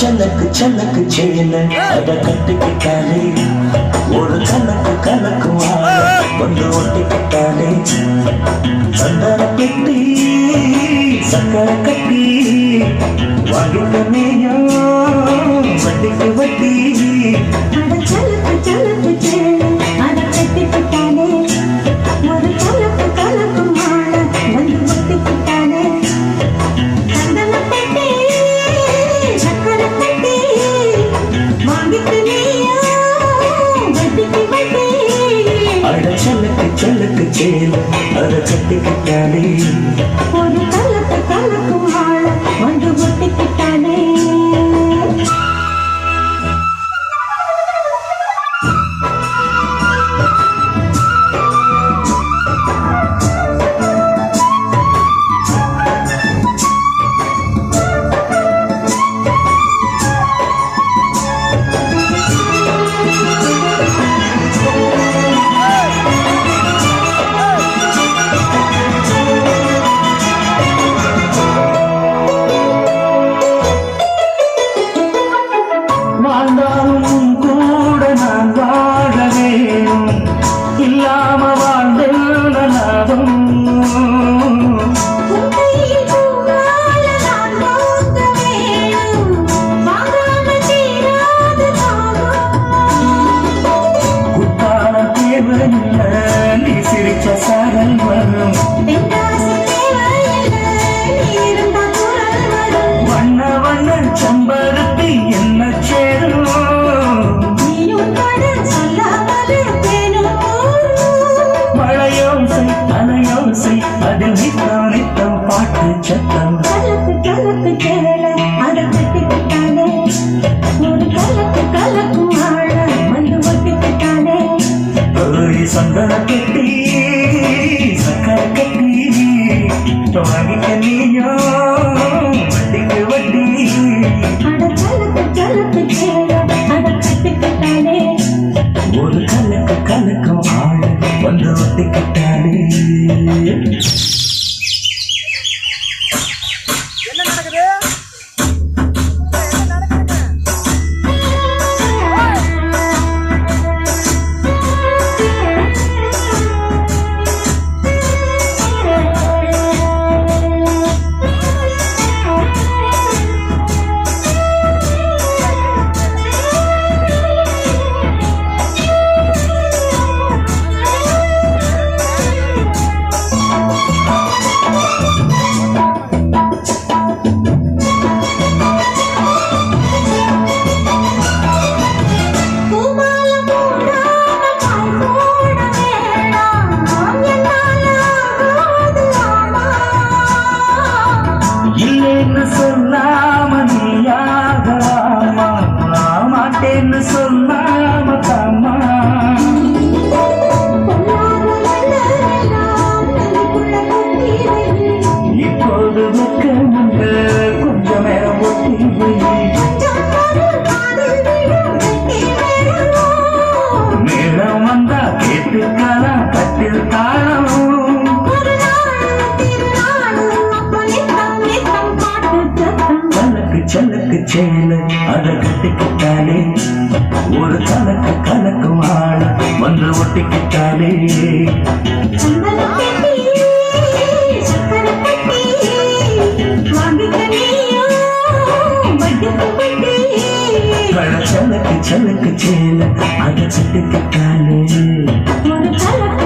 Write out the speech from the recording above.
சலக்கு சலக்கு செயல அத கட்டுக்கிட்டாலே ஒரு கலக்கு கலக்கும் ஆள வந்து ஒட்டிக்கிட்டாலே சந்தன பெட்டி ചേല അര ചട്ടിക്കാലേ வாழ்ந்தாலும் நித்தம் பாட்டு சத்தம். கலக்கு கலக்கு சேல அட கட்டிக்கிட்டானே ஒரு கலக்கு கலக்கு ஆழ வந்து ஒட்டிக்கிட்டானே சந்தன கட்டி சக்கரை கட்டி வாங்கிக்க நீயோ வட்டிக்கு வட்டி அட கலக்கு கலக்கு சேல அட கட்டிக்கிட்டானே ஒரு கலக்கு கலக்கும் ஆள் வந்து ஒட்டிக்கிட்டாலே கேட்டுக்கலாம் கட்டில் தாளம் கலக்கு சலக்கு சேல அத கட்டிக்கிட்டாலே. ஒரு கலக்கு கலக்கு ஆள வந்து ஒட்டிக்கிட்டாலே. சலக்கு சலக்கு சேல அத கட்டிக்கிட்டாலே ஒரு கலக்கு